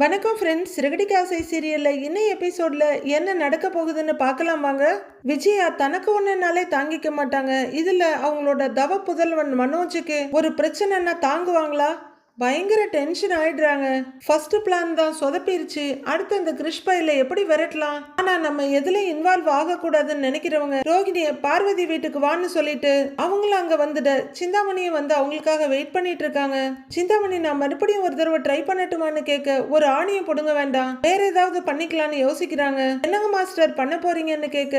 வணக்கம் ஃப்ரெண்ட்ஸ் சிறுகடிக்காசை சீரியலில் இன்னும் எபிசோடில் என்ன நடக்க போகுதுன்னு பார்க்கலாம் வாங்க. விஜயா தனக்கு ஒன்றுனாலே தாங்கிக்க மாட்டாங்க. இதில் அவங்களோட தவ புதல்வன் மனோஜுக்கு ஒரு பிரச்சனைன்னா தாங்குவாங்களா? பயங்கர டென்ஷன் ஆயிடுறாங்க. ஃபர்ஸ்ட் பிளான் தான் சொதப்பிருச்சு. அடுத்து அந்த கிறிஷ் பையில எப்படி விரட்டலாம்? ஆனா நம்ம எதுல இன்வால்வ் ஆகக்கூடாதுன்னு நினைக்கிறவங்க ரோகிணிய பார்வதி வீட்டுக்கு வான்னு சொல்லிட்டு அவங்களும் அங்க வந்துட சிந்தாமணியை வந்து அவங்களுக்காக வெயிட் பண்ணிட்டு இருக்காங்க. சிந்தாமணி நான் மறுபடியும் ஒரு தடவை ட்ரை பண்ணட்டுமான்னு கேட்க ஒரு ஆணியை பொடுங்க வேண்டாம். வேற ஏதாவது பண்ணிக்கலாம்னு யோசிக்கிறாங்க. என்னங்க மாஸ்டர் பண்ண போறீங்கன்னு கேட்க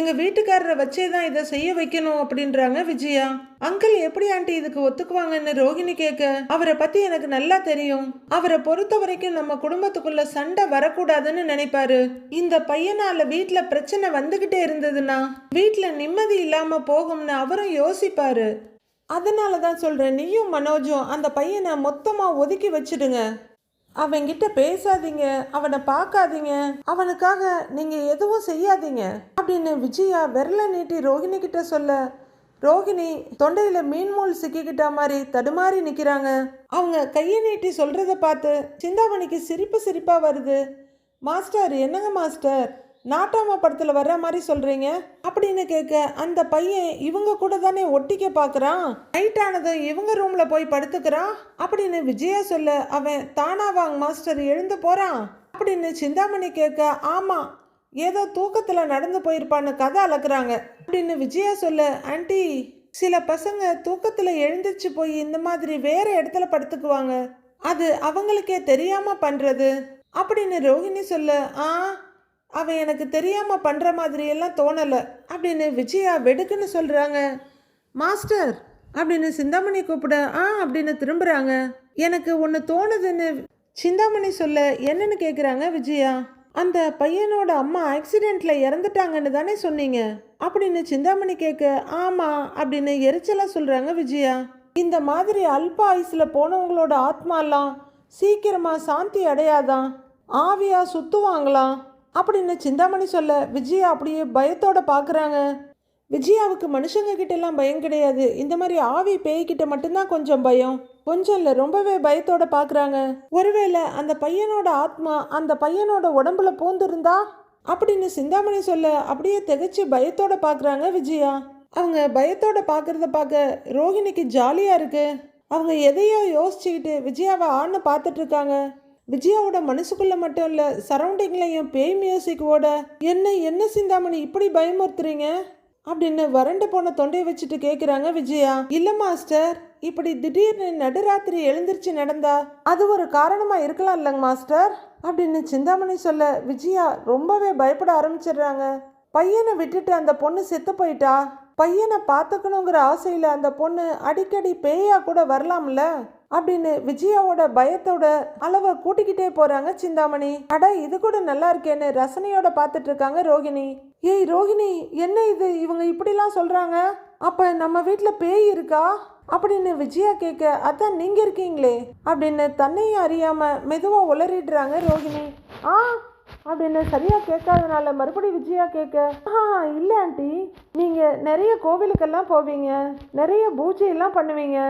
எங்க வீட்டுக்காரரை வச்சே தான் இதை செய்ய வைக்கணும் அப்படின்றாங்க விஜயா. அங்கிள் எப்படி ஆண்டி இதுக்கு ஒத்துக்குவாங்கன்னு ரோஹிணி கேட்க அவரை பத்தி எனக்கு நல்லா தெரியும். அவரை பொறுத்த வரைக்கும் நம்ம குடும்பத்துக்குள்ள சண்டை வரக்கூடாதுன்னு நினைப்பாரு. இந்த பையனால வீட்ல பிரச்சனை வந்துகிட்டே இருந்ததுன்னா வீட்ல நிம்மதி இல்லாம போகும்னு அவரும் யோசிப்பாரு. அதனால தான் சொல்றேன் நீயும் மனோஜும் அந்த பையனை மொத்தமா ஒதுக்கி வச்சிடுங்க. அவன்கிட்ட பேசாதீங்க அவனை பார்க்காதீங்க. அவனுக்காக நீங்க எதுவும் செய்யாதீங்க அப்படின்னு விஜயா விரல நீட்டி ரோஹிணி கிட்ட சொல்ல ரோகிணி தொண்டையில மீன்மூல் சிக்கிக்கிட்ட மாதிரி தடுமாறி நிக்கிறாங்க. அவங்க கையை நீட்டி சொல்றத பார்த்து சிந்தாமணிக்கு சிரிப்பு சிரிப்பா வருது. மாஸ்டர் என்னங்க மாஸ்டர்? நாட்டாம படத்துல வர்ற மாதிரி சொல்றீங்க? அப்படின்னு கேட்க அந்த பையன் இவங்க கூட தானே ஒட்டிக்க பாக்குறான். நைட் ஆனதும் இவங்க ரூம்ல போய் படுத்துக்கிறான்? அப்படின்னு விஜயா சொல்ல அவன் தானா வாங்க மாஸ்டர் எழுந்து போறான்? அப்படின்னு சிந்தாமணி கேட்க ஆமா ஏதோ தூக்கத்தில் நடந்து போயிருப்பான்னு கதை அளக்குறாங்க அப்படின்னு விஜயா சொல்ல ஆண்டி சில பசங்க தூக்கத்தில் எழுந்திருச்சு போய் இந்த மாதிரி வேற இடத்துல படுத்துக்குவாங்க. அது அவங்களுக்கே தெரியாமல் பண்ணுறது அப்படின்னு ரோஹிணி சொல்ல ஆ அவன் எனக்கு தெரியாமல் பண்ணுற மாதிரி எல்லாம் அப்படின்னு விஜயா வெடுக்குன்னு சொல்கிறாங்க மாஸ்டர் அப்படின்னு சிந்தாமணி கூப்பிட ஆ அப்படின்னு திரும்புகிறாங்க எனக்கு ஒன்று தோணுதுன்னு சிந்தாமணி சொல்ல என்னன்னு கேட்குறாங்க விஜயா? அந்த பையனோட அம்மா ஆக்சிடெண்ட்ல இறந்துட்டாங்கன்னு தானே சொன்னீங்க? அப்படின்னு சிந்தாமணி கேட்க ஆமா அப்படின்னு எரிச்சலா சொல்றாங்க விஜயா. இந்த மாதிரி அல்ப ஆயுசில் போனவங்களோட ஆத்மாலாம் சீக்கிரமா சாந்தி அடையாதான் ஆவியா சுத்துவாங்களாம் அப்படின்னு சிந்தாமணி சொல்ல விஜயா அப்படியே பயத்தோட பார்க்குறாங்க விஜயாவுக்கு மனுஷங்க கிட்ட பயம் கிடையாது. இந்த மாதிரி ஆவி பேய்கிட்ட மட்டும்தான் கொஞ்சம் பயம். கொஞ்சம் இல்லை ரொம்பவே பயத்தோட பார்க்குறாங்க ஒருவேளை அந்த பையனோட ஆத்மா அந்த பையனோட உடம்புல பூந்திருந்தா? அப்படின்னு சிந்தாமணி சொல்ல அப்படியே திகைச்சு பயத்தோட பார்க்குறாங்க விஜயா. அவங்க பயத்தோட பார்க்குறத பார்க்க ரோஹிணிக்கு ஜாலியாக இருக்கு. அவங்க எதையோ யோசிச்சுக்கிட்டு விஜயாவை ஆன்னு பார்த்துட்ருக்காங்க விஜயாவோட மனசுக்குள்ளே மட்டும் இல்லை சரௌண்டிங்லையும் பேய் மியூசிக்கோட என்ன என்ன சிந்தாமணி இப்படி பயமுறுத்துறீங்க? அப்படின்னு வறண்டு போன தொண்டையை வச்சுட்டு கேட்குறாங்க விஜயா. இல்லை மாஸ்டர் இப்படி திடீர்னு நடுராத்திரி எழுந்திருச்சு நடந்தா அது ஒரு காரணமாக இருக்கலாம் இல்லைங்க மாஸ்டர் அப்படின்னு சிந்தாமணி சொல்ல விஜயா ரொம்பவே பயப்பட ஆரம்பிச்சிடுறாங்க. பையனை விட்டுட்டு அந்த பொண்ணு செத்து போயிட்டா? பையனை பார்த்துக்கணுங்கிற ஆசையில் அந்த பொண்ணு அடிக்கடி பேயா கூட வரலாம்ல? அப்படின்னு விஜயாவோட பயத்தோட அளவை கூட்டிக்கிட்டே போறாங்க சிந்தாமணி. அட இது கூட நல்லா இருக்கேன்னு ரசனையோட பார்த்துட்டு இருக்காங்க ரோகிணி. ஏய் ரோகிணி என்ன இது? இவங்க இப்படிலாம் சொல்றாங்க? அப்ப நம்ம வீட்டில் பேய் இருக்கா? அப்படின்னு விஜயா கேட்க அதான் நீங்க இருக்கீங்களே அப்படின்னு தன்னையும் அறியாம மெதுவா உளறிடுறாங்க ரோகிணி. ஆ அப்படின்னு சரியா கேட்காதனால மறுபடியும் விஜயா கேட்க ஆ இல்லை ஆண்டி. நீங்க நிறைய கோவிலுக்கெல்லாம் போவீங்க. நிறைய பூஜையெல்லாம் பண்ணுவீங்க.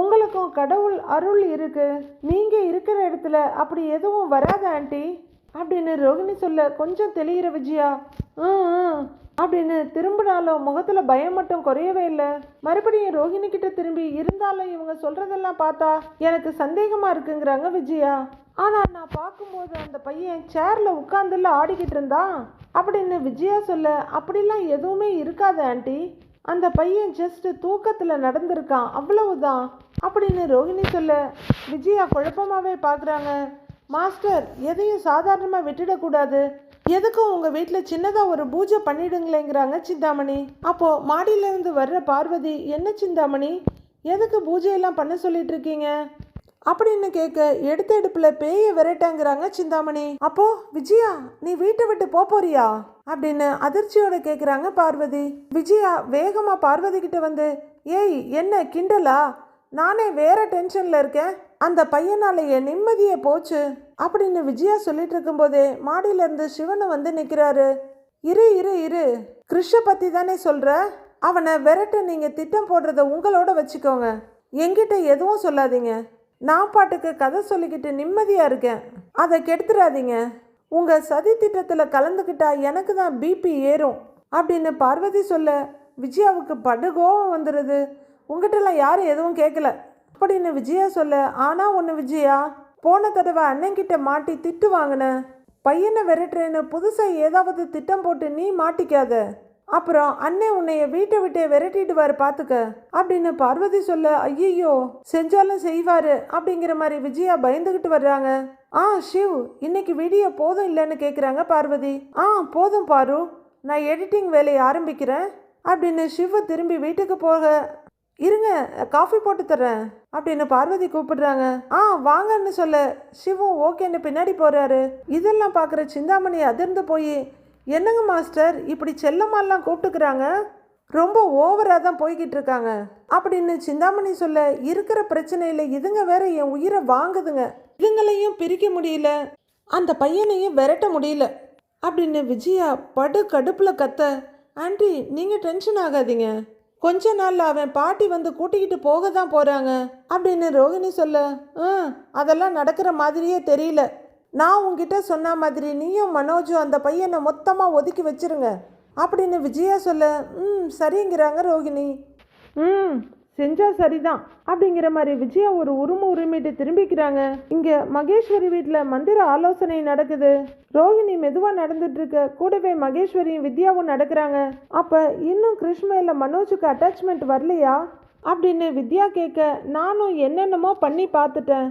உங்களுக்கும் கடவுள் அருள் இருக்கு. நீங்கள் இருக்கிற இடத்துல அப்படி எதுவும் வராது ஆண்டி. அப்படின்னு ரோகிணி சொல்ல கொஞ்சம் தெளிகிற விஜயா அப்படின்னு திரும்பினாலும் முகத்தில் பயம் மட்டும் குறையவே இல்லை. மறுபடியும் ரோஹிணி கிட்ட திரும்பி இருந்தாலும் இவங்க சொல்றதெல்லாம் பார்த்தா எனக்கு சந்தேகமா இருக்குங்கிறாங்க விஜயா. ஆனால் நான் பார்க்கும்போது அந்த பையன் சேரில் உட்காந்துல ஆடிக்கிட்டு இருந்தான். அப்படின்னு விஜயா சொல்ல அப்படிலாம் எதுவுமே இருக்காது ஆண்டி. அந்த பையன் ஜஸ்ட் தூக்கத்தில் நடந்திருக்கான். அவ்வளவுதான். அப்படின்னு ரோஹிணி சொல்ல விஜயா குழப்பமாவே பார்க்குறாங்க மாஸ்டர் எதையும் சாதாரணமாக விட்டுடக்கூடாது. எதுக்கும் உங்கள் வீட்டில் சின்னதாக ஒரு பூஜை பண்ணிடுங்களேங்கிறாங்க சிந்தாமணி. அப்போது மாடியிலேருந்து வர்ற பார்வதி என்ன சிந்தாமணி? எதுக்கு பூஜையெல்லாம் பண்ண சொல்லிட்டு இருக்கீங்க? அப்படின்னு கேட்க எடுத்த எடுப்பில் பேய விரட்டாங்கிறாங்க சிந்தாமணி. அப்போ விஜயா நீ வீட்டை விட்டு போறியா? அப்படின்னு அதிர்ச்சியோட கேட்குறாங்க பார்வதி. விஜயா வேகமாக பார்வதி கிட்ட வந்து ஏய் என்ன கிண்டலா? நானே வேற டென்ஷன்ல இருக்கேன். அந்த பையனாலேயே என் நிம்மதியே போச்சு. அப்படின்னு விஜயா சொல்லிட்டு இருக்கும்போதே மாடியில இருந்து சிவனு வந்து நிக்கிறாரு. இரு இரு இரு. கிருஷ பத்தி தானே சொல்ற? அவனை விரட்ட நீங்க திட்டம் போடுறத உங்களோட வச்சுக்கோங்க. எங்கிட்ட எதுவும் சொல்லாதீங்க. நான் பாட்டுக்கு கதை சொல்லிக்கிட்டு நிம்மதியாக இருக்கேன். அதை கெடுத்துடாதீங்க உங்கள் சதி திட்டத்தில் கலந்துக்கிட்டா எனக்கு தான் பிபி ஏறும். அப்படின்னு பார்வதி சொல்ல விஜயாவுக்கு படுகோவம் வந்துடுது உங்ககிட்டலாம் யாரும் எதுவும் கேட்கல அப்படின்னு விஜயா சொல்ல ஆனால் ஒன்று விஜயா போன தடவை அண்ணன்கிட்ட மாட்டி திட்டு வாங்கினேன் பையனை விரட்டுறேன்னு புதுசாக ஏதாவது திட்டம் போட்டு நீ மாட்டிக்காத. அப்புறம் அண்ணன் உன்னைய வீட்டை விட்டே விரட்டிடுவாரு பார்த்துக்க அப்படின்னு பார்வதி சொல்ல ஐயையோ செஞ்சாலும் செய்வாரு அப்படிங்கிற மாதிரி விஜயா பயந்துக்கிட்டு வர்றாங்க. ஆ ஷிவ் இன்னைக்கு வீடியோ போதும் இல்லைன்னு கேட்குறாங்க பார்வதி. ஆ போதும் பாரு நான் எடிட்டிங் வேலையை ஆரம்பிக்கிறேன் அப்படின்னு ஷிவை திரும்பி வீட்டுக்கு போக இருங்க காஃபி போட்டு தர்றேன் அப்படின்னு பார்வதி கூப்பிடுறாங்க. ஆ வாங்கன்னு சொல்ல சிவும் ஓகேன்னு பின்னாடி போறாரு. இதெல்லாம் பார்க்குற சிந்தாமணி அதிர்ந்து போய் என்னங்க மாஸ்டர்? இப்படி செல்லம்மாலாம் கூப்பிட்டுக்கிறாங்க. ரொம்ப ஓவராக தான் போய்கிட்டு இருக்காங்க அப்படின்னு சிந்தாமணி சொல்ல இருக்கிற பிரச்சனையில் இதுங்க வேற என் உயிரை வாங்குதுங்க. இதுங்களையும் பிரிக்க முடியல. அந்த பையனையும் விரட்ட முடியல. அப்படின்னு விஜயா படு கடுப்பில் கத்த ஆண்டி நீங்கள் டென்ஷன் ஆகாதீங்க. கொஞ்ச நாளில் அவன் பாட்டி வந்து கூட்டிக்கிட்டு போக தான் போகிறாங்க அப்படின்னு ரோகிணி சொல்ல ஆ அதெல்லாம் நடக்கிற மாதிரியே தெரியல. நான் உங்ககிட்ட சொன்ன மாதிரி நீயும் மனோஜும் அந்த பையனை மொத்தமாக ஒதுக்கி வச்சிருங்க. அப்படின்னு விஜயா சொல்ல ம் சரிங்கிறாங்க ரோகிணி. ம் செஞ்சா சரிதான். அப்படிங்கிற மாதிரி விஜயா ஒரு உரும உரிமைட்டு திரும்பிக்கிறாங்க. இங்க மகேஸ்வரி வீட்டில் மந்திர ஆலோசனை நடக்குது. ரோஹிணி மெதுவா நடந்துட்டு இருக்க கூடவே மகேஸ்வரியும் வித்யாவும் நடக்கிறாங்க. அப்ப இன்னும் கிருஷ்ணையில் மனோஜுக்கு அட்டாச்மெண்ட் வரலையா? அப்படின்னு வித்யா கேட்க நானும் என்னென்னமோ பண்ணி பார்த்துட்டேன்.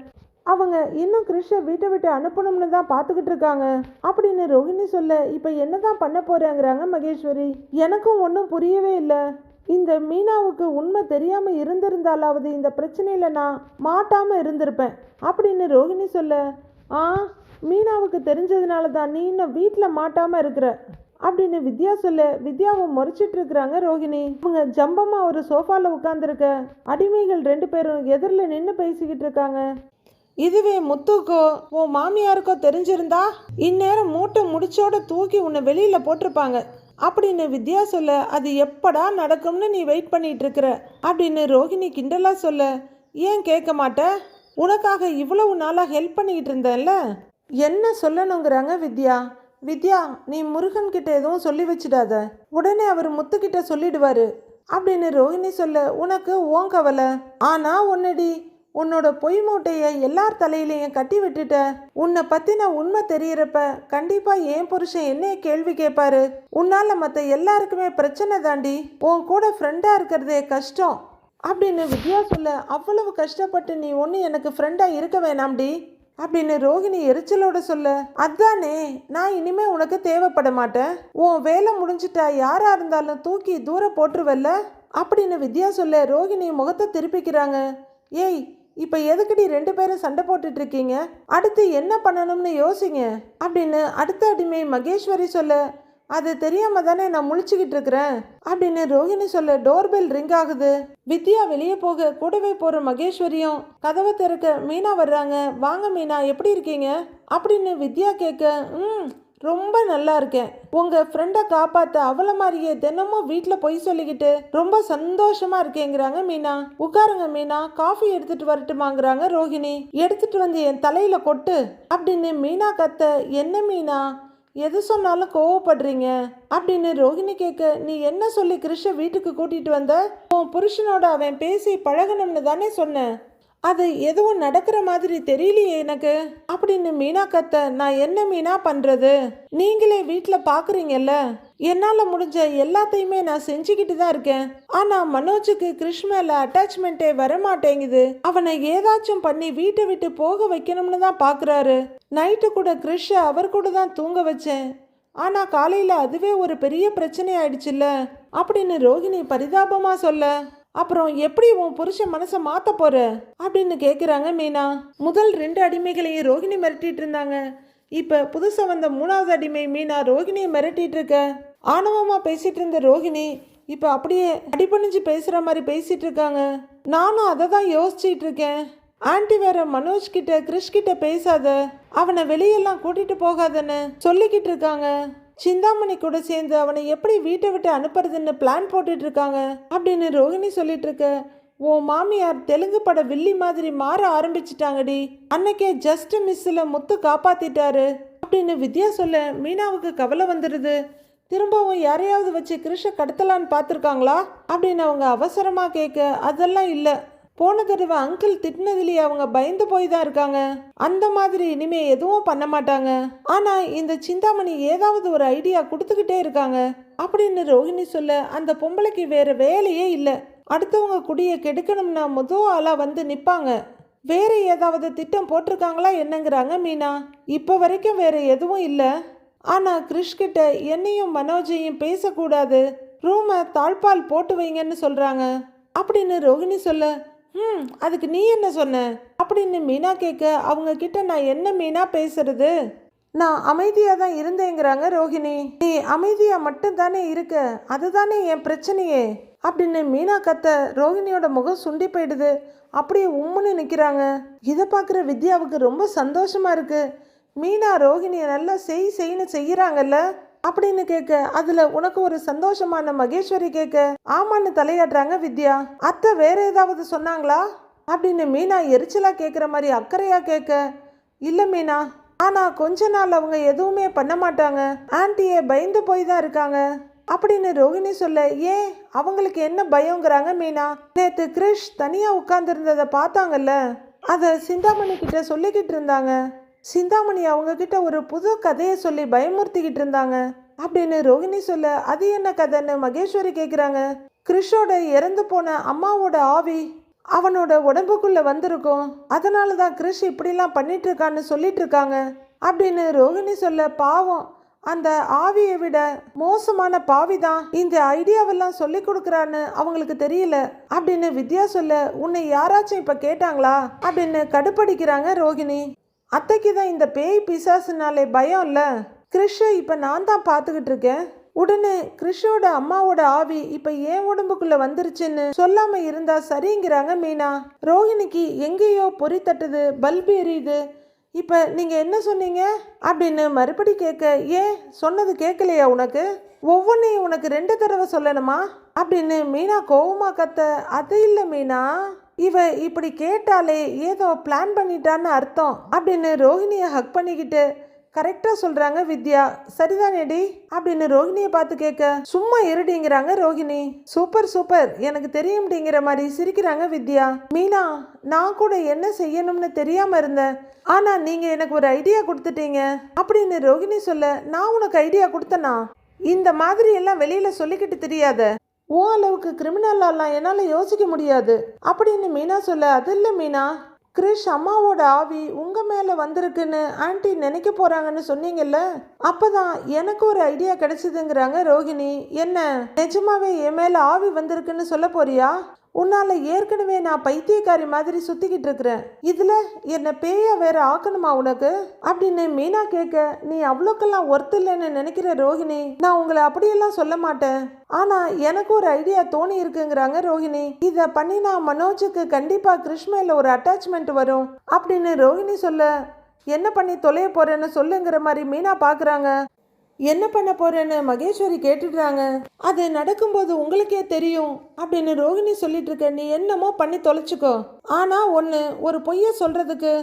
அவங்க இன்னும் கிருஷ்ண வீட்டை விட்டு அனுப்பணும்னு தான் பார்த்துக்கிட்டு இருக்காங்க. அப்படின்னு ரோஹிணி சொல்ல இப்போ என்னதான் பண்ண போகிறேங்கிறாங்க மகேஸ்வரி? எனக்கும் ஒன்றும் புரியவே இல்லை. இந்த மீனாவுக்கு உண்மை தெரியாமல் இருந்திருந்தாலாவது இந்த பிரச்சனையில நான் மாட்டாமல் இருந்திருப்பேன் அப்படின்னு ரோஹிணி சொல்ல ஆ மீனாவுக்கு தெரிஞ்சதுனால தான் நீ இன்னும் வீட்டில் மாட்டாமல் இருக்கிற அப்படின்னு வித்யா சொல்ல வித்யாவை முறைச்சிட்டு இருக்கிறாங்க ரோகிணி. இவங்க ஜம்பமா ஒரு சோஃபால உட்காந்துருக்க அடிமைகள் ரெண்டு பேரும் எதிரில் நின்று பேசிக்கிட்டு இருக்காங்க. இதுவே முத்துக்கோ உன் மாமியாருக்கோ தெரிஞ்சிருந்தா? இந்நேரம் மூட்டை முடிச்சோட தூக்கி உன்னை வெளியில போட்டிருப்பாங்க. அப்படின்னு வித்யா சொல்ல அது எப்படா நடக்கும்னு நீ வெயிட் பண்ணிட்டு இருக்கிற அப்படின்னு ரோஹிணி கிண்டலா சொல்ல ஏன் கேட்க மாட்ட? உனக்காக இவ்வளவு நாளாக ஹெல்ப் பண்ணிக்கிட்டு இருந்தேன்ல? என்ன சொல்லணுங்கிறாங்க வித்யா? வித்யா நீ முருகன் கிட்ட எதுவும் சொல்லி வச்சிடாத. உடனே அவர் முத்துக்கிட்ட சொல்லிடுவாரு. அப்படின்னு ரோஹிணி சொல்ல உனக்கு ஓன் கவலை ஆனா உன்னடி உன்னோட பொய் மூட்டையை எல்லார் தலையிலையும் கட்டி விட்டுட்ட. உன்னை பத்தின உண்மை தெரியறப்ப கண்டிப்பா என் புருஷன் என்னைய கேள்வி கேட்பாரு உன்னால மத்த எல்லாருக்குமே பிரச்சனை தாண்டி உன் கூட ஃப்ரெண்டா இருக்கிறதே கஷ்டம். அப்படின்னு வித்யா சொல்ல அவ்வளவு கஷ்டப்பட்டு நீ ஒன்று எனக்கு ஃப்ரெண்டா இருக்க வேணாம்டி. அப்படின்னு ரோஹிணி எரிச்சலோட சொல்ல அதானே நான் இனிமே உனக்கு தேவைப்பட மாட்டேன். உன் வேலை முடிஞ்சிட்டா யாரா இருந்தாலும் தூக்கி தூரம் போட்டுருவல்ல? அப்படின்னு வித்யா சொல்ல ரோஹிணி முகத்தை திருப்பிக்கிறாங்க. ஏய் இப்போ எதுக்குடி ரெண்டு பேரும் சண்டை போட்டுட்டு இருக்கீங்க அடுத்து என்ன பண்ணணும்னு யோசிங்க. அப்படின்னு அடுத்த அடிமை மகேஸ்வரி சொல்ல அது தெரியாம தானே நான் முழிச்சுக்கிட்டு இருக்கிறேன் அப்படின்னு ரோஹிணி சொல்ல டோர்பெல் ரிங் ஆகுது. வித்யா வெளியே போக கூடவே போற மகேஸ்வரியும் கதவை திறக்க மீனா வர்றாங்க. வாங்க மீனா எப்படி இருக்கீங்க? அப்படின்னு வித்யா கேட்க ம் ரொம்ப நல்லா இருக்கேன். உங்க ஃப்ரெண்டை காப்பாத்த அவள மாதிரியே தினமும் வீட்டில் பொய் சொல்லிக்கிட்டு ரொம்ப சந்தோஷமா இருக்கேங்கிறாங்க மீனா. உட்காருங்க மீனா காஃபி எடுத்துட்டு வரட்டுமாங்கிறாங்க ரோஹிணி. எடுத்துட்டு வந்து என் தலையில கொட்டு. அப்படின்னு மீனா கத்த என்ன மீனா? எது சொன்னாலும் கோவப்படுறீங்க? அப்படின்னு ரோஹிணி கேட்க நீ என்ன சொல்லி கிருஷ்ண வீட்டுக்கு கூட்டிட்டு வந்த? உன் புருஷனோட அவன் பேசி பழகணும்னு தானே சொன்ன. அது எதுவும் நடக்கிற மாதிரி தெரியலையே எனக்கு. அப்படின்னு மீனா கத்த நான் என்ன மீனா பண்றது? நீங்களே வீட்டில் பார்க்குறீங்கல்ல என்னால் முடிஞ்ச எல்லாத்தையுமே நான் செஞ்சுக்கிட்டு தான் இருக்கேன். ஆனால் மனோஜுக்கு கிருஷ் மேலே அட்டாச்மெண்ட்டே வரமாட்டேங்குது. அவனை ஏதாச்சும் பண்ணி வீட்டை விட்டு போக வைக்கணும்னு தான் பார்க்குறாரு நைட்டு கூட கிருஷை அவர் கூட தான் தூங்க வச்சேன். ஆனால் காலையில் அதுவே ஒரு பெரிய பிரச்சனை ஆயிடுச்சுல்ல? அப்படின்னு ரோகிணி பரிதாபமாக சொல்ல அப்புறம் எப்படி உன் புருஷன் மனசை மாத்த போற? அப்படின்னு கேட்குறாங்க மீனா. முதல் ரெண்டு அடிமைகளையும் ரோகிணி மிரட்டிட்டு இருந்தாங்க. இப்போ புதுசாக வந்த மூணாவது அடிமை மீனா ரோகிணியை மிரட்டிட்டு இருக்க. ஆணவமாக பேசிட்டு இருந்த ரோகிணி இப்போ அப்படியே அடிபணிஞ்சு பேசுகிற மாதிரி பேசிட்டு இருக்காங்க. நானும் அதை தான் யோசிச்சிட்டு இருக்கேன். ஆண்டி வேற மனோஜ் கிட்ட கிறிஷ் கிட்ட பேசாத. அவனை வெளியெல்லாம் கூட்டிட்டு போகாதன்னு சொல்லிக்கிட்டு இருக்காங்க. சிந்தாமணி கூட சேர்ந்து அவனை எப்படி வீட்டை விட்டு அனுப்புறதுன்னு பிளான் போட்டுட்டு இருக்காங்க அப்படின்னு ரோகிணி சொல்லிட்டு இருக்க உன் மாமியார் தெலுங்கு பட வில்லி மாதிரி மாற ஆரம்பிச்சிட்டாங்கடி. அன்னைக்கே ஜஸ்ட் மிஸ்ஸில் முத்து காப்பாத்திட்டாரு. அப்படின்னு வித்யா சொல்ல மீனாவுக்கு கவலை வந்துடுது திரும்பவும் யாரையாவது வச்சு கிருஷ கடத்தலான்னு பார்த்துருக்காங்களா? அப்படின்னு அவங்க அவசரமாக கேட்க அதெல்லாம் இல்லை. போன தடவை அங்கிள் திட்டினதுலேயே அவங்க பயந்து போய் தான் இருக்காங்க. அந்த மாதிரி இனிமே எதுவும் பண்ண மாட்டாங்க. ஆனா இந்த சிந்தாமணி ஏதாவது ஒரு ஐடியா கொடுத்துக்கிட்டே இருக்காங்க. அப்படின்னு ரோஹிணி சொல்ல அந்த பொம்பளைக்கு வேற வேலையே இல்லை. அடுத்தவங்க குடியை கெடுக்கணும்னா முதல் ஆளா வந்து நிப்பாங்க. வேற ஏதாவது திட்டம் போட்டிருக்காங்களா என்னங்கிறாங்க மீனா. இப்போ வரைக்கும் வேற எதுவும் இல்லை. ஆனா கிறிஷ் கிட்ட என்னையும் மனோஜையும் பேசக்கூடாது. ரூமை தாழ்பால் போட்டு வைங்கன்னு சொல்றாங்க. அப்படின்னு ரோகிணி சொல்ல ம் அதுக்கு நீ என்ன சொன்ன? அப்படின்னு மீனா கேட்க அவங்க கிட்ட நான் என்ன மீனா பேசுறது? நான் அமைதியாக தான் இருந்தேங்கிறாங்க ரோஹிணி. நீ அமைதியாக மட்டும்தானே இருக்க. அதுதானே என் பிரச்சனையே. அப்படின்னு மீனா கத்த ரோஹிணியோட முகம் சுண்டி போயிடுது. அப்படியே உம்முன்னு நிற்கிறாங்க இதை பார்க்குற வித்யாவுக்கு ரொம்ப சந்தோஷமா இருக்குது மீனா ரோஹிணியை நல்லா செய் செய்ன்னு செய்கிறாங்கல்ல அப்படின்னு கேட்க அதுல உனக்கு ஒரு சந்தோஷமான மகேஸ்வரி கேட்க ஆமான்னு தலையாடுறாங்க வித்யா. அத்தை வேற ஏதாவது சொன்னாங்களா? அப்படின்னு மீனா எரிச்சலா கேட்குற மாதிரி அக்கறையா கேட்க இல்ல மீனா. ஆனா கொஞ்ச நாள் அவங்க எதுவுமே பண்ண மாட்டாங்க. ஆன்ட்டியே பயந்து போய் தான் இருக்காங்க. அப்படின்னு ரோஹிணி சொல்ல ஏன்? அவங்களுக்கு என்ன பயங்கிறாங்க மீனா? நேத்து கிரிஷ் தனியா உட்கார்ந்துருந்ததை பார்த்தாங்கல்ல? அதை சிந்தாமணி கிட்ட சொல்லிக்கிட்டு இருந்தாங்க. சிந்தாமணி அவங்க கிட்ட ஒரு புது கதையை சொல்லி பயமுறுத்திக்கிட்டு இருந்தாங்க. அப்படின்னு ரோகிணி சொல்ல அது என்ன கதைன்னு மகேஸ்வரி கேட்குறாங்க கிறிஷோட இறந்து போன அம்மாவோட ஆவி அவனோட உடம்புக்குள்ள வந்திருக்கும். அதனால தான் கிறிஷ் இப்படிலாம் பண்ணிட்டு இருக்கான்னு சொல்லிட்டு இருக்காங்க அப்படின்னு ரோகிணி சொல்ல பாவம். அந்த ஆவியை விட மோசமான பாவி தான் இந்த ஐடியாவெல்லாம் சொல்லி கொடுக்குறான்னு அவங்களுக்கு தெரியல. அப்படின்னு வித்யா சொல்ல உன்னை யாராச்சும் இப்ப கேட்டாங்களா? அப்படின்னு கடுப்படிக்கிறாங்க ரோகிணி அத்தைக்கு தான் இந்த பேய் பிசாசுனாலே பயம் இல்லை. கிறிஷை இப்போ நான் தான் பார்த்துக்கிட்டு இருக்கேன். உடனே கிறிஷோட அம்மாவோட ஆவி இப்போ ஏன் உடம்புக்குள்ள வந்துருச்சுன்னு சொல்லாம இருந்தா சரிங்கிறாங்க மீனா. ரோஹிணிக்கு எங்கேயோ பொறி தட்டுது பல்பு எரியுது. இப்போ நீங்க என்ன சொன்னீங்க? அப்படின்னு மறுபடி கேட்க ஏன்? சொன்னது கேட்கலையா உனக்கு? ஒவ்வொன்றையும் உனக்கு ரெண்டு தடவை சொல்லணுமா? அப்படின்னு மீனா கோவமா கத்த அது இல்லை மீனா. இவ இப்படி கேட்டாலே ஏதோ பிளான் பண்ணிட்டான்னு அர்த்தம் அப்படின்னு ரோஹிணியை ஹக் பண்ணிக்கிட்டு கரெக்டாக சொல்கிறாங்க வித்யா. சரிதானேடி அப்படின்னு ரோஹிணியை பார்த்து கேட்க சும்மா இருடிங்கிறாங்க ரோஹிணி. Super super. எனக்கு தெரியும்டிங்கிற மாதிரி சிரிக்கிறாங்க வித்யா. மீனா நான் கூட என்ன செய்யணும்னு தெரியாமல் இருந்தேன். ஆனால் நீங்கள் எனக்கு ஒரு ஐடியா கொடுத்துட்டீங்க. அப்படின்னு ரோஹிணி சொல்ல நான் உனக்கு ஐடியா கொடுத்தனா? இந்த மாதிரி எல்லாம் வெளியில் சொல்லிக்கிட்டு தெரியாத. ஓ அளவுக்கு கிரிமினல்லாம் என்னால் யோசிக்க முடியாது. அப்படின்னு மீனா சொல்ல அது இல்லை மீனா. கிரிஷ் அம்மாவோட ஆவி உங்கள் மேலே வந்திருக்குன்னு ஆண்டி நினைக்க போகிறாங்கன்னு சொன்னீங்கல்ல? அப்பதான் எனக்கு ஒரு ஐடியா கிடைச்சிதுங்கிறாங்க ரோகிணி. என்ன நிஜமாவே என் மேலே ஆவி வந்திருக்குன்னு சொல்ல போறியா? உன்னால் ஏற்கனவே நான் பைத்தியக்காரி மாதிரி சுற்றிக்கிட்டு இருக்கிறேன். இதில் என்னை பேயா வேற ஆக்கணுமா உனக்கு? அப்படின்னு மீனா கேட்க நீ அவ்வளோக்கெல்லாம் ஒர்த் இல்லைன்னு நினைக்கிற ரோஹிணி நான் உங்களை அப்படியெல்லாம் சொல்ல மாட்டேன். ஆனால் எனக்கு ஒரு ஐடியா தோணி இருக்குங்கிறாங்க ரோஹிணி பண்ணி பண்ணினா மனோஜுக்கு கண்டிப்பாக கிருஷ்மையில ஒரு அட்டாச்மெண்ட் வரும். அப்படின்னு ரோஹிணி சொல்ல என்ன பண்ணி தொலைய போறேன்னு சொல்லுங்கிற மாதிரி மீனா பாக்குறாங்க. என்ன பண்ண போறேன்னு மகேஸ்வரி கேட்டுடுறாங்க. அது நடக்கும்போது உங்களுக்கே தெரியும் அப்படின்னு ரோகிணி சொல்லிட்டு இருக்க நீ என்னமோ பண்ணி தொலைச்சுக்கோ. ஆனா ஒண்ணு ஒரு பொய்ய சொல்றதுக்கு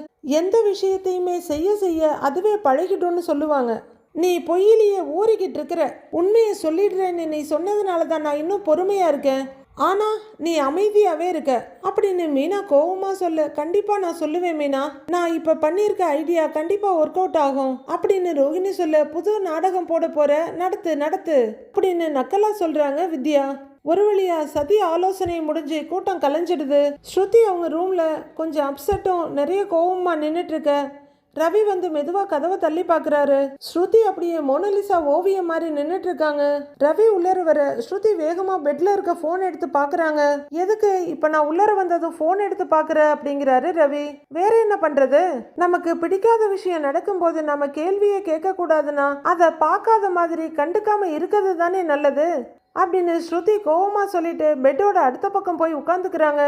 எந்த விஷயத்தையுமே செய்ய செய்ய அதுவே பழகிடும்னு சொல்லுவாங்க. நீ பொய்யிலேயே ஊறிக்கிட்டு இருக்கிற உண்மையை சொல்லிடுறேன்னு நீ சொன்னதுனால தான் நான் இன்னும் பொறுமையா இருக்கேன். ஆனா நீ அமைதியாவே இருக்க. அப்படின்னு மீனா கோவமாக சொல்ல கண்டிப்பா நான் சொல்லுவேன் மீனா. நான் இப்ப பண்ணியிருக்க ஐடியா கண்டிப்பா ஒர்க் அவுட் ஆகும். அப்படின்னு ரோஹிணி சொல்ல புது நாடகம் போட போற. நடத்து நடத்து. அப்படின்னு நக்கலா சொல்றாங்க வித்யா. ஒரு வழியா சதி ஆலோசனை முடிஞ்சு கூட்டம் கலைஞ்சிடுது. ஸ்ருதி அவங்க ரூம்ல கொஞ்சம் அப்செட்டும் நிறைய கோவமா நின்றுட்டு இருக்க. ரவி வந்து மெதுவா கதவை தள்ளி பார்க்குறாரு ஸ்ருதி அப்படியே மோனலிசா ஓவியம் மாதிரி நின்னுட்டு இருக்காங்க. ரவி உள்ளர வர ஸ்ருதி வேகமா பெட்ல இருக்க போன் எடுத்து பாக்குறாங்க. எதுக்கு இப்ப நான் உள்ளர வந்ததும் போன் எடுத்து பாக்குற அப்படிங்கிறாரு ரவி. வேற என்ன பண்றது? நமக்கு பிடிக்காத விஷயம் நடக்கும்போது நம்ம கேள்வியை கேட்க கூடாதுன்னா அதை பார்க்காத மாதிரி கண்டுக்காம இருக்கிறது தானே நல்லது. அப்படின்னு ஸ்ருதி கோவமா சொல்லிட்டு பெட்டோட அடுத்த பக்கம் போய் உட்காந்துக்கிறாங்க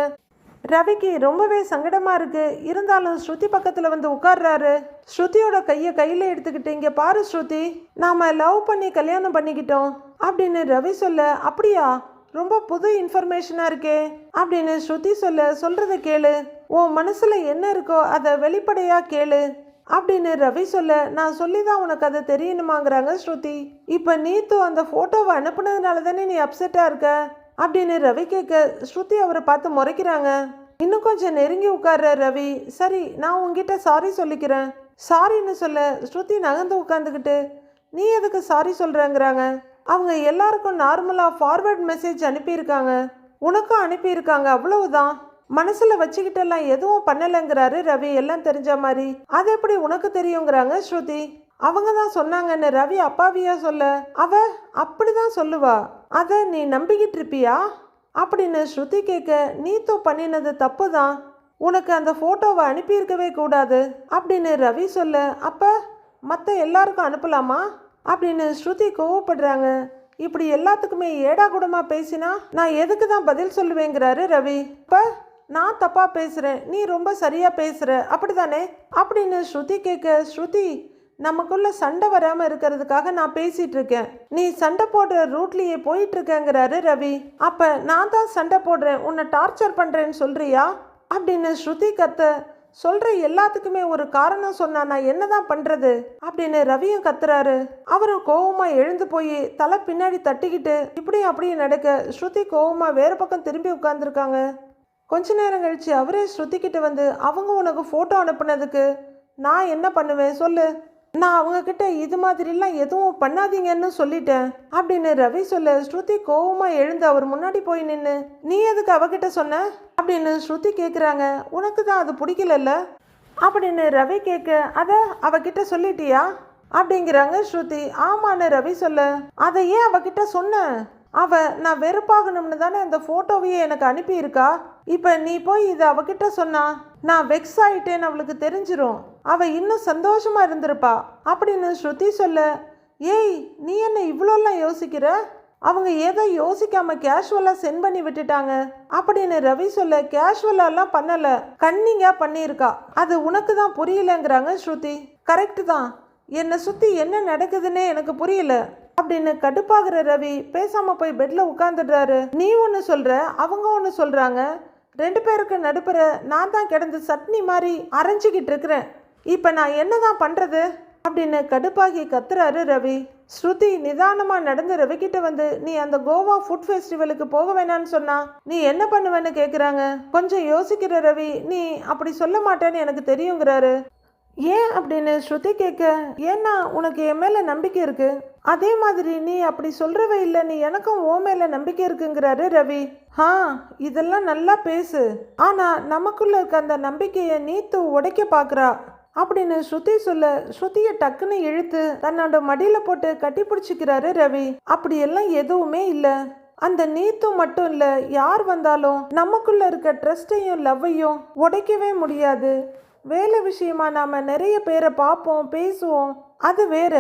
ரவிக்கு ரொம்பவே சங்கடமாக இருக்குது இருந்தாலும் ஸ்ருதி பக்கத்தில் வந்து உட்கார்றாரு. ஸ்ருதியோட கையை கையில் எடுத்துக்கிட்டு இங்கே பாரு ஸ்ருதி நாம் லவ் பண்ணி கல்யாணம் பண்ணிக்கிட்டோம். அப்படின்னு ரவி சொல்ல அப்படியா? ரொம்ப புது இன்ஃபர்மேஷனாக இருக்கே. அப்படின்னு ஸ்ருதி சொல்ல சொல்கிறத கேளு. உன் மனசில் என்ன இருக்கோ அதை வெளிப்படையாக கேளு. அப்படின்னு ரவி சொல்ல நான் சொல்லி தான் உனக்கு அது தெரியணுமாங்கிறாங்க ஸ்ருதி. இப்போ நீத்து அந்த ஃபோட்டோவை அனுப்புனதுனால தானே நீ அப்செட்டாக இருக்க? அப்படின்னு ரவி கேட்க ஸ்ருதி அவரை பார்த்து முறைக்கிறாங்க. இன்னும் கொஞ்சம் நெருங்கி உட்கார்ற ரவி சரி நான் உங்ககிட்ட சாரி சொல்லிக்கிறேன். சாரின்னு சொல்ல ஸ்ருதி நகர்ந்து உட்காந்துக்கிட்டு நீ எதுக்கு சாரி சொல்கிறேங்கிறாங்க அவங்க எல்லாருக்கும் நார்மலாக ஃபார்வர்ட் மெசேஜ் அனுப்பியிருக்காங்க. உனக்கும் அனுப்பியிருக்காங்க அவ்வளவுதான். மனசில் வச்சுக்கிட்டெல்லாம் எதுவும் பண்ணலைங்கிறாரு ரவி எல்லாம் தெரிஞ்ச மாதிரி. அது எப்படி உனக்கு தெரியுங்கிறாங்க ஸ்ருதி. அவங்க தான் சொன்னாங்கன்னு ரவி அப்பாவியா சொல்ல அவ அப்படிதான் சொல்லுவா. அதை நீ நம்பிக்கிட்டு இருப்பியா அப்படின்னு ஸ்ருதி கேட்க நீத்தோ பண்ணினது தப்பு தான் உனக்கு அந்த ஃபோட்டோவை அனுப்பியிருக்கவே கூடாது. அப்படின்னு ரவி சொல்ல அப்போ மற்ற எல்லாருக்கும் அனுப்பலாமா? அப்படின்னு ஸ்ருதி கோவப்படுறாங்க. இப்படி எல்லாத்துக்குமே ஏடா கூடமாக பேசினா? நான் எதுக்கு தான் பதில் சொல்லுவேங்கிறாரு ரவி. இப்போ நான் தப்பாக பேசுகிறேன் நீ ரொம்ப சரியாக பேசுகிற அப்படி தானே அப்படின்னு ஸ்ருதி கேட்க ஸ்ருதி நமக்குள்ள சண்டை வராம இருக்கிறதுக்காக நான் பேசிட்டு இருக்கேன். நீ சண்டை போடுற ரூட்லயே போயிட்டு இருக்கேங்கிறாரு ரவி. அப்ப நான் தான் சண்டை போடுறேன் உன்னை டார்ச்சர் பண்றேன்னு சொல்றியா? அப்படின்னு ஸ்ருதி கத்த சொல்ற எல்லாத்துக்குமே ஒரு காரணம் சொன்னா நான் என்னதான் பண்றது? அப்படின்னு ரவியும் கத்துறாரு. அவரும் கோவமா எழுந்து போய் தலை பின்னாடி தட்டிக்கிட்டு இப்படி அப்படியே நடக்க ஸ்ருதி கோவமா வேறு பக்கம் திரும்பி உட்கார்ந்துருக்காங்க. கொஞ்ச நேரம் கழிச்சு அவரே ஸ்ருதிக்கிட்ட வந்து அவங்க உனக்கு ஃபோட்டோ அனுப்புனதுக்கு நான் என்ன பண்ணுவேன்? சொல்லு. நான் அவங்க கிட்ட இது மாதிரிலாம் எதுவும் பண்ணாதீங்கன்னு சொல்லிட்டேன் அப்படின்னு ரவி சொல்ல ஸ்ருதி கோவமா எழுந்து அவர் முன்னாடி போய் நின்று நீ எதுக்கு அவகிட்ட சொன்ன? அப்படின்னு ஸ்ருதி கேட்குறாங்க உனக்கு தான் அது பிடிக்கலல்ல? அப்படின்னு ரவி கேட்க அதை அவகிட்ட சொல்லிட்டியா? அப்படிங்கிறாங்க ஸ்ருதி ஆமான்னு ரவி சொல்ல அதை ஏன் அவகிட்ட சொன்ன? அவ நான் வெறுப்பாகணும்னு தானே அந்த ஃபோட்டோவையே எனக்கு அனுப்பியிருக்கா? இப்போ நீ போய் இதை அவகிட்ட சொன்னா நான் வெக்ஸ் ஆயிட்டேன்னு அவளுக்கு தெரிஞ்சிரும். அவள் இன்னும் சந்தோஷமாக இருந்திருப்பா. அப்படின்னு ஸ்ருதி சொல்ல ஏய் நீ என்ன இவ்வளோலாம் யோசிக்கிற? அவங்க ஏதோ யோசிக்காம கேஷுவலாக சென்ட் பண்ணி விட்டுட்டாங்க. அப்படின்னு ரவி சொல்ல கேஷுவலாலாம் பண்ணலை. கன்னிங்காக பண்ணியிருக்கா. அது உனக்கு தான் புரியலங்கிறாங்க ஸ்ருதி. கரெக்டு தான். என்னை சுற்றி என்ன நடக்குதுன்னே எனக்கு புரியல. அப்படின்னு கடுப்பாகிற ரவி பேசாம போய் பெட்ல உட்காந்துடுறாரு நீ ஒன்று சொல்ற அவங்க ஒன்று சொல்றாங்க. ரெண்டு பேருக்கு நடுப்புற நான் தான் கிடந்து சட்னி மாதிரி அரைஞ்சிக்கிட்டு இருக்கிறேன். இப்போ நான் என்னதான் பண்ணுறது அப்படின்னு கடுப்பாகி கத்துறாரு ரவி. ஸ்ருதி நிதானமாக நடந்து ரவிக்கிட்ட வந்து நீ அந்த கோவா ஃபுட் ஃபெஸ்டிவலுக்கு போக வேணான்னு சொன்னா நீ என்ன பண்ணுவேன்னு கேட்குறாங்க கொஞ்சம் யோசிக்கிற ரவி நீ அப்படி சொல்ல மாட்டேன்னு எனக்கு தெரியுங்கிறாரு. ஏன்? அப்படின்னு ஸ்ருதி கேட்க ஏன்னா உனக்கு என் மேலே நம்பிக்கை இருக்கு. அதே மாதிரி நீ அப்படி சொல்கிறவ இல்லை நீ எனக்கும் ஓ மேலே நம்பிக்கை இருக்குங்கிறாரு ரவி. ஆ இதெல்லாம் நல்லா பேசு. ஆனால் நமக்குள்ளே இருக்க அந்த நம்பிக்கையை நீத்து உடைக்க பார்க்குறா அப்படின்னு ஸ்ருதி சொல்ல ஸ்ருதியை டக்குன்னு இழுத்து தன்னோட மடியில போட்டு கட்டி பிடிச்சிக்கிறாரு ரவி. அப்படியெல்லாம் எதுவுமே இல்லை. அந்த நீத்து மட்டும் இல்ல யார் வந்தாலும் நமக்குள்ள இருக்க ட்ரஸ்டையும் லவ்வையும் உடைக்கவே முடியாது. வேலை விஷயமா நாம நிறைய பேரை பார்ப்போம் பேசுவோம். அது வேற.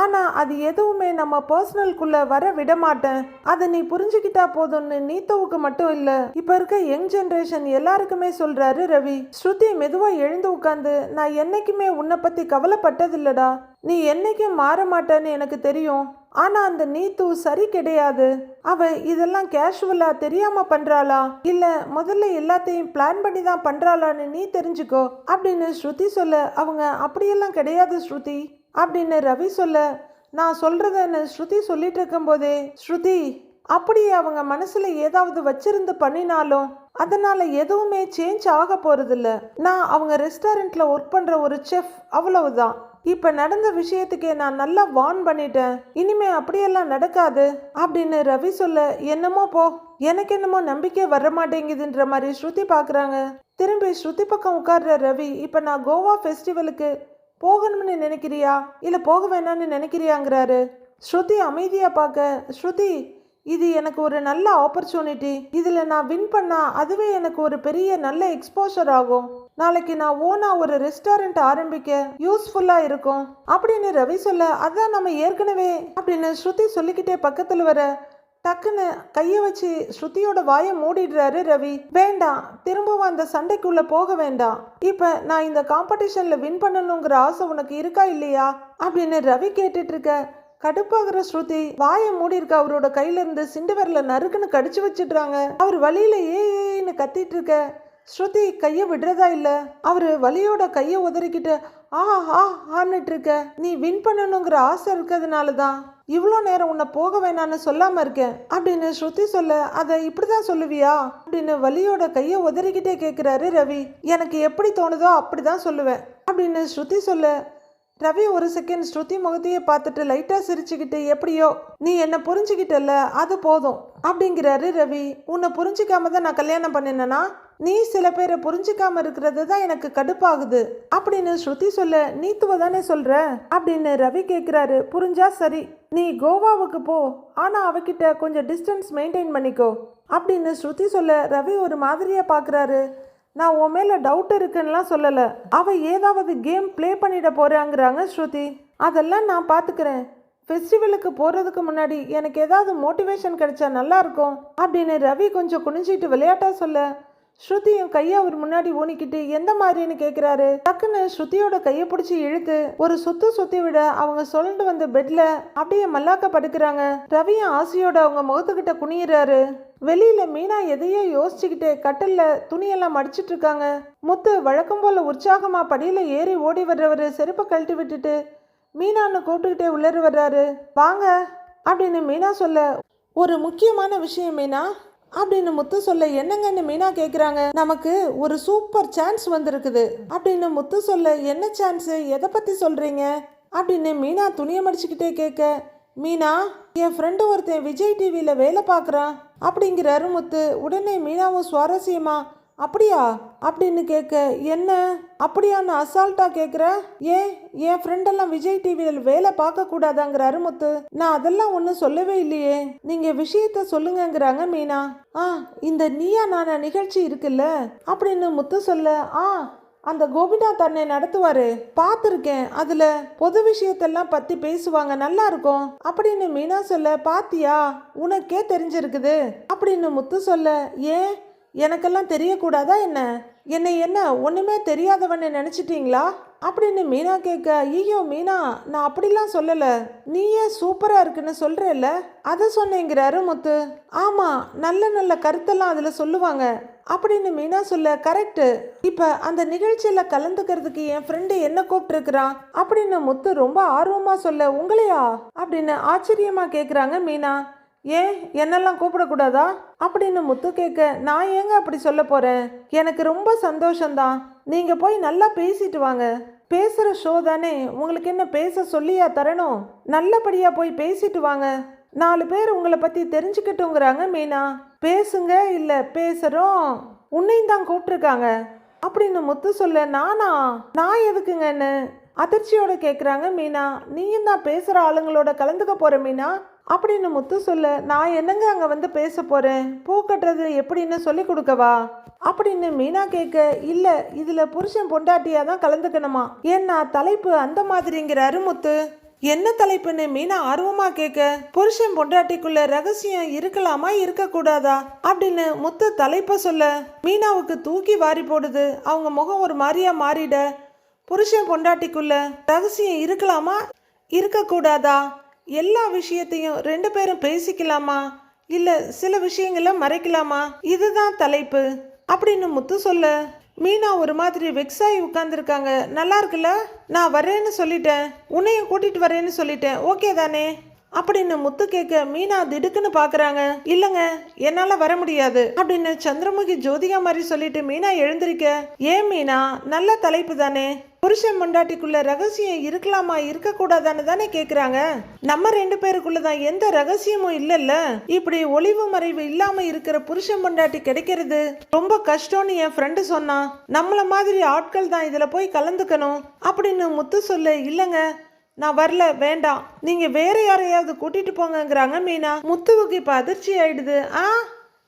ஆனா அது எதுவுமே நம்ம பர்சனல்குள்ள வர விட மாட்டேன் அதை நீ புரிஞ்சுக்கிட்டா போதும்னு நீத்தவுக்கு மட்டும் இல்ல. இப்ப இருக்க யங் ஜெனரேஷன் எல்லாருக்குமே சொல்றாரு ரவி. ஸ்ருதி மெதுவா எழுந்து உட்காந்து நான் என்னைக்குமே உன்னை பத்தி கவலைப்பட்டதில்லடா. நீ என்னைக்கும் மாற மாட்டேன்னு எனக்கு தெரியும். ஆனா அந்த நீத்து சரி கிடையாது. அவ இதெல்லாம் கேஷுவலா தெரியாம பண்றாளா? இல்ல முதல்ல எல்லாத்தையும் பிளான் பண்ணி தான் பண்றாளான்னு நீ தெரிஞ்சுக்கோ அப்படின்னு ஸ்ருதி சொல்ல அவங்க அப்படியெல்லாம் கிடையாது ஸ்ருதி. அப்படின்னு ரவி சொல்ல நான் சொல்றதன்னு ஸ்ருதி சொல்லிட்டு இருக்கும்போதே ஸ்ருதி அப்படியே அவங்க மனசில் ஏதாவது வச்சிருந்து பண்ணினாலும் அதனால் எதுவுமே சேஞ்ச் ஆக போகிறதில்ல நான் அவங்க ரெஸ்டாரண்ட்டில் ஒர்க் பண்ணுற ஒரு செஃப் அவ்வளவுதான். இப்போ நடந்த விஷயத்துக்கே நான் நல்லா வார்ன் பண்ணிட்டேன். இனிமே அப்படியெல்லாம் நடக்காது அப்படின்னு ரவி சொல்ல என்னமோ போ எனக்கு என்னமோ நம்பிக்கை வர மாட்டேங்குதுன்ற மாதிரி ஸ்ருதி பார்க்குறாங்க திரும்பி ஸ்ருதி பக்கம் உட்கார்ற ரவி இப்போ நான் கோவா ஃபெஸ்டிவலுக்கு போகணும்னு நினைக்கிறியா? இல்லை போக வேணான்னு நினைக்கிறியாங்கிறாரு. ஸ்ருதி அமைதியாக பார்க்க ஸ்ருதி இது எனக்கு ஒரு நல்ல ஆப்பர்ச்சுனிட்டி இதில் நான் வின் பண்ணால் அதுவே எனக்கு ஒரு பெரிய நல்ல எக்ஸ்போஷர் ஆகும். நாளைக்கு நான் ஓனாக ஒரு ரெஸ்டாரண்ட் ஆரம்பிக்க யூஸ்ஃபுல்லாக இருக்கும். அப்படின்னு ரவி சொல்ல அதான் நம்ம ஏற்கனவே அப்படின்னு ஸ்ருதி சொல்லிக்கிட்டே பக்கத்தில் வர டக்குன்னு கையை வச்சு ஸ்ருதியோட வாயை மூடிடுறாரு ரவி. வேண்டாம் திரும்பவும் அந்த சண்டைக்குள்ள போக வேண்டாம். இப்ப நான் இந்த காம்படிஷன்ல வின் பண்ணணுங்கிற ஆசை உனக்கு இருக்கா இல்லையா? அப்படின்னு ரவி கேட்டுட்டு இருக்க. கடுப்பாகிற ஸ்ருதி வாயை மூடி இருக்க அவரோட கையில இருந்து சிண்டு விரல நறுக்குன்னு கடிச்சு வச்சிடுறாங்க. அவர் வழியில ஏ ஏன்னு கத்திட்டு இருக்க. ஸ்ருதி கையை விடுறதா இல்ல? அவரு வலியோட கையை உதறிக்கிட்டு ஆ ஆ ஆன்னுட்டு இருக்க. நீ வின் பண்ணணுங்கிற ஆசை இருக்கிறதுனால தான் இவ்வளோ நேரம் உன்னை போக வேணான்னு சொல்லாமல் இருக்கேன். அப்படின்னு ஸ்ருதி சொல்ல அதை இப்படி தான் சொல்லுவியா? அப்படின்னு வலியோட கையை உதறிக்கிட்டே கேட்குறாரு ரவி. எனக்கு எப்படி தோணுதோ அப்படிதான் சொல்லுவேன். அப்படின்னு ஸ்ருதி சொல்ல ரவி ஒரு செகண்ட் ஸ்ருதி முகத்தையே பார்த்துட்டு லைட்டாக சிரிச்சுக்கிட்டு எப்படியோ நீ என்னை புரிஞ்சுக்கிட்டல அது போதும் அப்படிங்கிறாரு ரவி. உன்னை புரிஞ்சிக்காம தான் நான் கல்யாணம் பண்ணினேன்னா நீ சில பேரை புரிஞ்சிக்காம இருக்கிறது தான் எனக்கு கடுப்பாகுது அப்படின்னு ஸ்ருதி சொல்ல நீத்துவ தானே சொல்ற? அப்படின்னு ரவி கேட்குறாரு புரிஞ்சா சரி நீ கோவாவுக்கு போ ஆனால் அவகிட்ட கொஞ்சம் டிஸ்டன்ஸ் மெயின்டைன் பண்ணிக்கோ அப்படின்னு ஸ்ருதி சொல்ல ரவி ஒரு மாதிரியாக பார்க்குறாரு நான் உன் மேலே டவுட் இருக்குன்னுலாம் சொல்லலை. அவள் ஏதாவது கேம் ப்ளே பண்ணிட போகிறாங்கிறாங்க ஸ்ருதி. அதெல்லாம் நான் பார்த்துக்கிறேன் ஃபெஸ்டிவலுக்கு போகிறதுக்கு முன்னாடி எனக்கு ஏதாவது மோட்டிவேஷன் கிடைச்சா நல்லா இருக்கும் அப்படின்னு ரவி கொஞ்சம் குனிஞ்சிட்டு விளையாட்டா சொல்ல. ஸ்ருதியும் கையை அவர் முன்னாடி ஊனிக்கிட்டு எந்த மாதிரின்னு கேட்குறாரு டக்குன்னு ஸ்ருதியோட கையை பிடிச்சி இழுத்து ஒரு சுத்து சுத்தி விட அவங்க சொல்லிட்டு வந்த பெட்ல அப்படியே மல்லாக்க படுக்கிறாங்க ரவியும் ஆசையோட அவங்க முகத்துக்கிட்ட குனியிறாரு. வெளியில மீனா எதையோ யோசிச்சுக்கிட்டு கட்டில்ல துணியெல்லாம் மடிச்சிட்டு இருக்காங்க முத்து வழக்கம் போல உற்சாகமா படியில ஏறி ஓடி வர்றவரு செருப்பை கழட்டி விட்டுட்டு மீனான்னு கூப்பிட்டுக்கிட்டே உள்ளர வர்றாரு. வாங்க அப்படின்னு மீனா சொல்ல ஒரு முக்கியமான விஷயம் மீனா அப்படின்னு முத்து சொல்ல என்னங்கன்னு மீனா கேட்குறாங்க நமக்கு ஒரு சூப்பர் சான்ஸ் வந்திருக்குது. அப்படின்னு முத்து சொல்ல என்ன சான்ஸு? எதை பற்றி சொல்கிறீங்க அப்படின்னு மீனா துணியை மடிச்சுக்கிட்டே கேட்க மீனா என் ஃப்ரெண்டு ஒருத்தன் விஜய் டிவியில் வேலை பார்க்குறான் அப்படிங்கிறாரு முத்து உடனே மீனாவும் சுவாரஸ்யமா அப்படியா? அப்படின்னு கேட்க என்ன? அப்படியான்னு அசால்ட்டாக கேட்குற? ஏன் என் ஃப்ரெண்டெல்லாம் விஜய் டிவியில் வேலை பார்க்கக்கூடாதாங்கிற அருமுத்து? நான் அதெல்லாம் ஒன்றும் சொல்லவே இல்லையே. நீங்கள் விஷயத்த சொல்லுங்கங்கிறாங்க மீனா. ஆ இந்த நீயா நானா நிகழ்ச்சி இருக்குல்ல? அப்படின்னு முத்து சொல்ல ஆ அந்த கோபிநாத் தன்னை நடத்துவாரு. பார்த்துருக்கேன். அதில் பொது விஷயத்தெல்லாம் பற்றி பேசுவாங்க. நல்லா இருக்கும். அப்படின்னு மீனா சொல்ல பாத்தியா உனக்கே தெரிஞ்சிருக்குது. அப்படின்னு முத்து சொல்ல ஏன்? எனக்கெல்லாம் தெரியக்கூடாதா என்ன? என்னை என்ன ஒன்றுமே தெரியாதவன்னு நினச்சிட்டிங்களா? அப்படின்னு மீனா கேட்க ஐயோ மீனா நான் அப்படிலாம் சொல்லலை. நீயே சூப்பராக இருக்குன்னு சொல்கிறேல்ல அதை சொன்னேங்கிறாரு முத்து. ஆமாம் நல்ல நல்ல கருத்தெல்லாம் அதில் சொல்லுவாங்க. அப்படின்னு மீனா சொல்ல கரெக்டு இப்போ அந்த நிகழ்ச்சியில் கலந்துக்கிறதுக்கு என் ஃப்ரெண்டு என்ன கூப்பிட்டுருக்குறான் அப்படின்னு முத்து ரொம்ப ஆர்வமாக சொல்ல உங்களையா? அப்படின்னு ஆச்சரியமாக கேட்குறாங்க மீனா. ஏன்? என்னெல்லாம் கூப்பிடக்கூடாதா? அப்படின்னு முத்து கேட்க நான் ஏங்க அப்படி சொல்ல போகிறேன் எனக்கு ரொம்ப சந்தோஷம்தான். நீங்கள் போய் நல்லா பேசிட்டு வாங்க. பேசுகிற ஷோ தானே. உங்களுக்கு என்ன பேச சொல்லியா தரணும்? நல்லபடியாக போய் பேசிட்டு வாங்க. நாலு பேர் உங்களை பற்றி தெரிஞ்சுக்கிட்டுங்கிறாங்க மீனா. பேசுங்க இல்லை பேசுகிறோம் உன்னையும் தான் கூப்பிட்ருக்காங்க அப்படின்னு முத்து சொல்ல நானா? நான் எதுக்குங்கன்னு அதிர்ச்சியோட கேட்குறாங்க மீனா. நீயும் தான் பேசுகிற ஆளுங்களோட கலந்துக்க போகிற மீனா? அப்படின்னு முத்து சொல்ல நான் என்னங்க அங்கே வந்து பேச போகிறேன் பூ கட்டுறது எப்படின்னு சொல்லி கொடுக்கவா? அப்படின்னு மீனா கேட்க இல்லை இதில் புருஷன் பொண்டாட்டியாக தான் கலந்துக்கணுமா? ஏன்னா தலைப்பு அந்த மாதிரிங்கிறாரு முத்து. என்ன தலைப்புன்னு மீனா ஆர்வமா கேட்க புருஷன் பொண்டாட்டிக்குள்ள ரகசியம் இருக்கலாமா இருக்கக்கூடாதா? அப்படின்னு முத்து தலைப்ப சொல்ல மீனாவுக்கு தூக்கி வாரி போடுது. அவங்க முகம் ஒரு மாதிரியா மாறிட புருஷன் பொண்டாட்டிக்குள்ள ரகசியம் இருக்கலாமா இருக்கக்கூடாதா? எல்லா விஷயத்தையும் ரெண்டு பேரும் பேசிக்கலாமா? இல்ல சில விஷயங்களை மறைக்கலாமா? இதுதான் தலைப்பு. அப்படின்னு முத்து சொல்ல மீனா ஒரு மாதிரி வெக்ஸாகி உட்காந்துருக்காங்க நல்லா இருக்குல்ல? நான் வரேன்னு சொல்லிட்டேன். உன்னையும் கூட்டிகிட்டு வரேன்னு சொல்லிட்டேன். ஓகே தானே? அப்படின்னு முத்து கேட்க மீனா திடுக்குன்னு பாக்குறாங்க. இல்லங்க என்னால வர முடியாது. அப்படின்னு சந்திரமுகி ஜோதிகா மாதிரி சொல்லிட்டு மீனா எழுந்திருக்க ஏன் மீனா நல்ல தலைப்பு தானே. புருஷன் முண்டாட்டிக்குள்ள ரகசியம் இருக்கலாமா? இருக்கக்கூடாதான்னு தானே கேக்குறாங்க. நம்ம ரெண்டு பேருக்குள்ள தான் எந்த ரகசியமும் இல்லைல்ல. இப்படி ஒளிவு மறைவு இல்லாம இருக்கிற புருஷன் மண்டாட்டி கிடைக்கிறது ரொம்ப கஷ்டம்னு என் ஃப்ரெண்டு சொன்னான். நம்மள மாதிரி ஆட்கள் தான் இதுல போய் கலந்துக்கணும். அப்படின்னு முத்து சொல்ல இல்லைங்க நான் வரல வேண்டாம். நீங்க வேற யாரையாவது கூட்டிட்டு போங்கங்கிறாங்க மீனா. முத்துவுக்கு இப்ப அதிர்ச்சி ஆயிடுது. ஆ?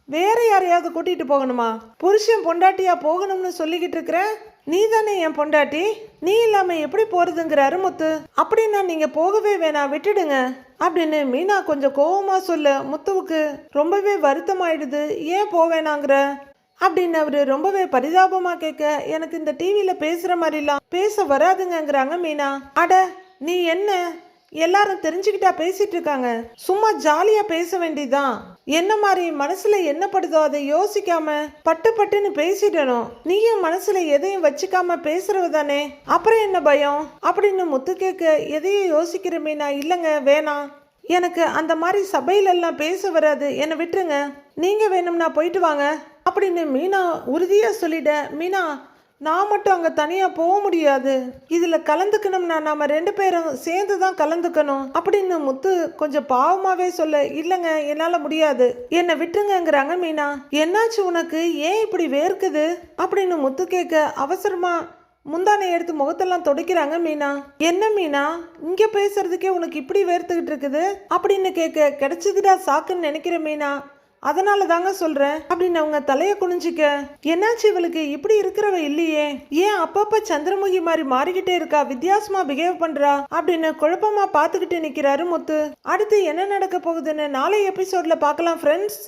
வேற யாரையாவது கூட்டிட்டு போகணுமா? புருஷன் பொண்டாட்டியா போகணும்னு சொல்லிக்கிட்டு இருக்கிறேன் நீ தானே என் பொண்டாட்டி? நீ இல்லாம எப்படி போறதுங்கிறாரு முத்து. அப்படின்னா நீங்க போகவே வேணாம் விட்டுடுங்க. அப்படின்னு மீனா கொஞ்சம் கோவமா சொல்ல. முத்துவுக்கு ரொம்பவே வருத்தமாயிடுது. ஏன் போவேணாங்கிற அப்படின்னு அவரு ரொம்பவே பரிதாபமா கேட்க எனக்கு இந்த டிவியில பேசுற மாதிரிலாம் பேச வராதுங்கங்கிறாங்க மீனா. அட நீ என்ன? எல்லாரும் தெரிஞ்சுக்கிட்டா பேசிட்டு இருக்காங்க. சும்மா ஜாலியா பேச வேண்டியதுதான் என்ன மாதிரி மனசுல என்ன படுதோ அதை யோசிக்காம பட்டு பட்டுன்னு பேசிடணும். நீயும் மனசுல எதையும் வச்சுக்காம பேசுறவ தானே? அப்புறம் என்ன பயம்? அப்படின்னு முத்து கேட்க எதையும் யோசிக்கிற மீனா இல்லைங்க வேணாம் எனக்கு அந்த மாதிரி சபையிலெல்லாம் பேச வராது. என்னை விட்டுருங்க. நீங்கள் வேணும்னா போயிட்டு வாங்க. அப்படின்னு மீனா உறுதியாக சொல்லிட மீனா நான் மட்டும் அங்கே தனியாக போக முடியாது. இதில் கலந்துக்கணும்னா நாம ரெண்டு பேரும் சேர்ந்து தான் கலந்துக்கணும். அப்படின்னு முத்து கொஞ்சம் பாவமாகவே சொல்ல இல்லைங்க என்னால் முடியாது. என்னை விட்டுருங்கங்கிறாங்க மீனா. என்னாச்சு உனக்கு? ஏன் இப்படி வேர்க்குது? அப்படின்னு முத்து கேட்க அவசரமாக முந்தானை எடுத்து முகத்தெல்லாம் துடைக்கிறாங்க மீனா. என்ன மீனா? இங்க பேசுறதுக்கே உனக்கு இப்படி வேர்த்துக்கிட்டு இருக்குது? அப்படின்னு கேட்க கிடைச்சதுடா சாக்குன்னு நினைக்கிற மீனா. அதனால தாங்க சொல்றேன். அப்படின்னு அவங்க தலையை குனிஞ்சிக்க என்னாச்சு இவளுக்கு? இப்படி இருக்கிறவ இல்லையே. ஏன் அப்பப்ப சந்திரமுகி மாதிரி மாறிக்கிட்டே இருக்கா? வித்தியாசமா பிஹேவ் பண்றா? அப்படின்னு குழப்பமா பார்த்துக்கிட்டு நிக்கிறாரு முத்து. அடுத்து என்ன நடக்க போகுதுன்னு நாளை எபிசோட்ல பார்க்கலாம் ஃப்ரெண்ட்ஸ்